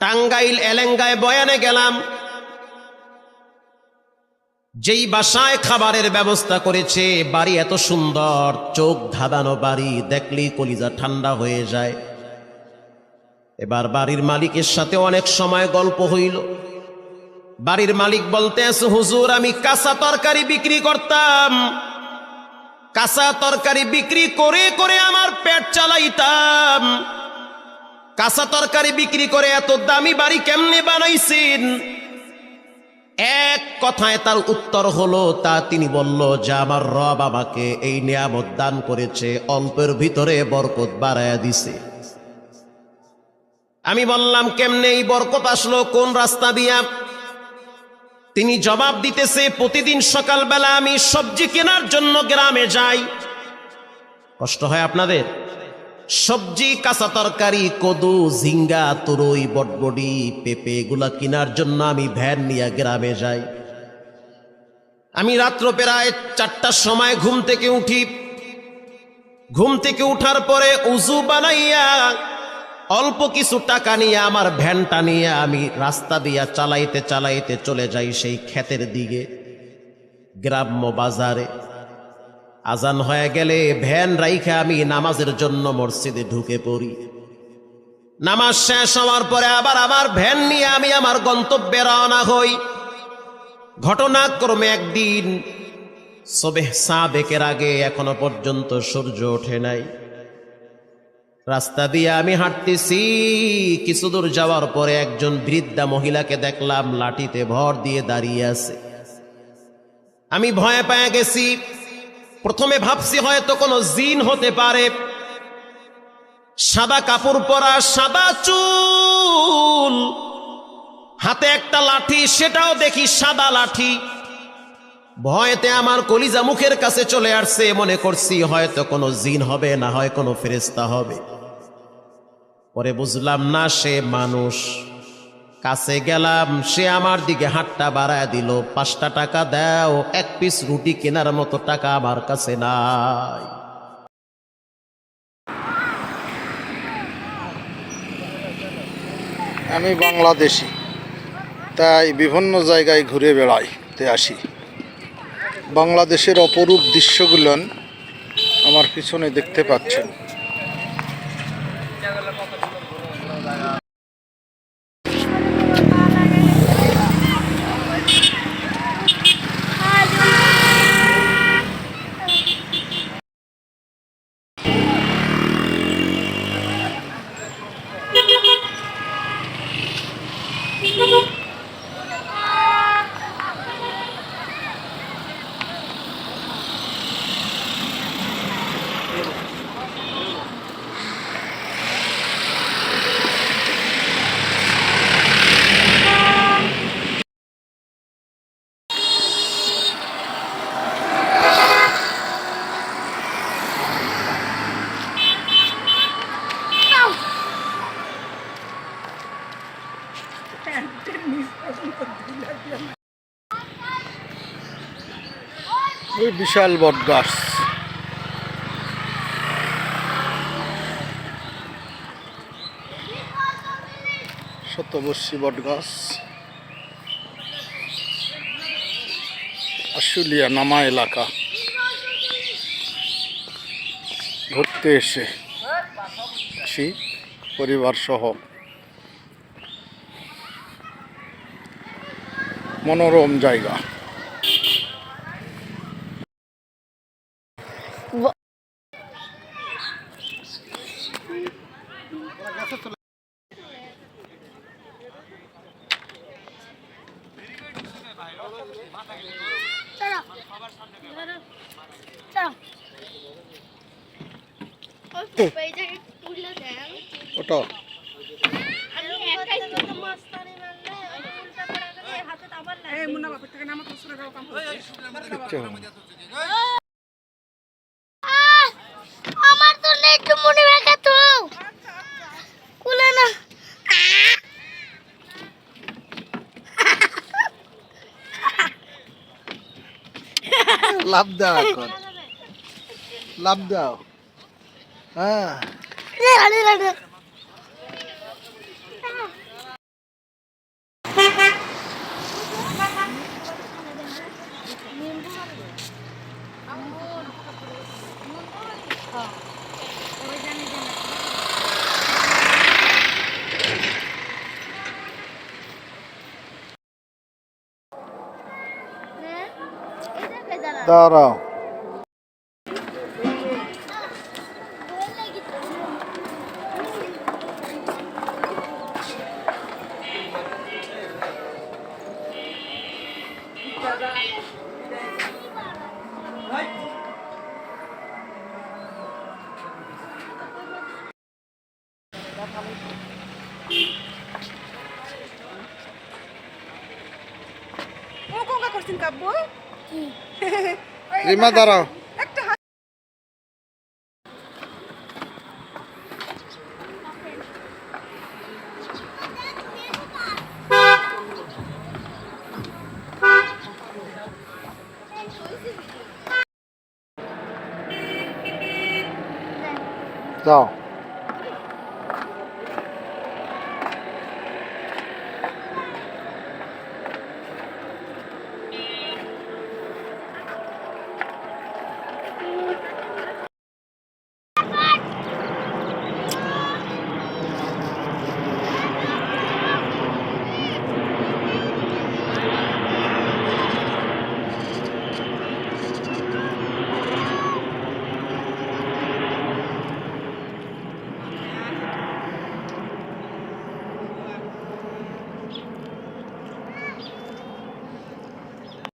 টাঙ্গাইল এলেঙ্গায় বয়ানে গেলাম, যেই বাসায় খাবারের ব্যবস্থা করেছে, বাড়ি এত সুন্দর, চোখ ধাঁধানো বাড়ি, দেখলেই কলিজা ঠান্ডা হয়ে যায়। এবার বাড়ির মালিকের সাথে অনেক সময় গল্প হইল। বাড়ির মালিক বলতে আছে হুজুর, আমি কাঁচা তরকারি বিক্রি করতাম। কাঁচা তরকারি বিক্রি করে করে আমার পেট চালাইতাম। কাঁচা তরকারি বিক্রি করে এত দামি বাড়ি কেমনে বানাইছেন? এক কথায় তার উত্তর হলো, তা তিনি বলল, যে আমার রব আমাকে এই নিয়ামত দান করেছে, অল্পের ভিতরে বরকত বাড়ায়া দিছে। আমি বললাম, কেমনে এই বরকত আসলো? কোন রাস্তা দিয়া? তিনি জবাব দিতেছে, প্রতিদিন সকালবেলা আমি সবজি কেনার জন্য গ্রামে যাই। কষ্ট হয় আপনাদের? সবজি, কাঁচা তরকারি, কদু, ঝিঙ্গা, তুরই, বটবডি, পেঁপে, এগুলা কেনার জন্য আমি ভ্যান নিয়ে গ্রামে যাই। আমি রাত্র প্রায় চারটার সময় ঘুম থেকে উঠি। ঘুম থেকে উঠার পরে উজু বানাইয়া অল্প কিছু টাকা নিয়ে আমার ভ্যানটা নিয়ে আমি রাস্তা দিয়া চালাইতে চালাইতে চলে যাই সেই ক্ষেতের দিকে, গ্রাম্য বাজারে। আজান হয়ে গেলে ভ্যান রাইখে আমি নামাজের জন্য মসজিদে ঢুকে পড়ি। নামাজ শেষ হওয়ার পরে আবার আমার ভ্যান নিয়ে আমি আমার গন্তব্যে রওনা হই। ঘটনাক্রমে একদিন সবেহ সাবেকের আগে এখনও পর্যন্ত সূর্য ওঠে নাই। রাস্তা দিয়ে আমি হাঁটতেছি, কিছু দূর যাওয়ার পরে একজন বৃদ্ধা মহিলাকে দেখলাম লাঠিতে ভর দিয়ে দাঁড়িয়ে আছে। আমি ভয়ে পেয়ে গেছি। প্রথমে ভাবছি হয়তো কোনো জিন হতে পারে। সাদা কাপড় পরা সাদা চুল। হাতে একটা লাঠি, সেটাও দেখি সাদা লাঠি। ভয়েতে আমার কলিজা মুখের কাছে চলে আসছে, মনে করছি হয়তো কোনো জিন হবে, না হয় কোনো ফেরেস্তা হবে। পরে বুঝলাম না সে মানুষ। কাছে গেলাম, সে আমার দিকে হাতটা বাড়ায় দিল, পাঁচটা টাকা দাও, এক পিস রুটি কেনার মতো টাকা আমার কাছে নাই। আমি বাংলাদেশি, তাই বিভিন্ন জায়গায় ঘুরে বেড়াই তে আসি। বাংলাদেশের অপরূপ দৃশ্যগুলো আমার পিছনে দেখতে পাচ্ছেন। ওই বিশাল বট গাছ। শতবর্ষী বট গাছ। আশুলিয়া নামা এলাকা। ঘুরতে এসে পরিবার সহ মনোরম জায়গা। চলো। চলো। ওই জায়গায় তুলে দেন। ওটা আমি একাই তো মাস্তানি মারলে ওই উল্টা করে গেলে হাতে আবার লাগে কিচ্ছু হবে না। আহ! আমার তো নেই তো মনে রাখা তো কুলে না আহ! লাভ দাও এখন। লাভ দাও। হ্যাঁ। দাঁড়াও। ও কোকা করছেন কাব্য? রিমা দাঁড়াও। যাও।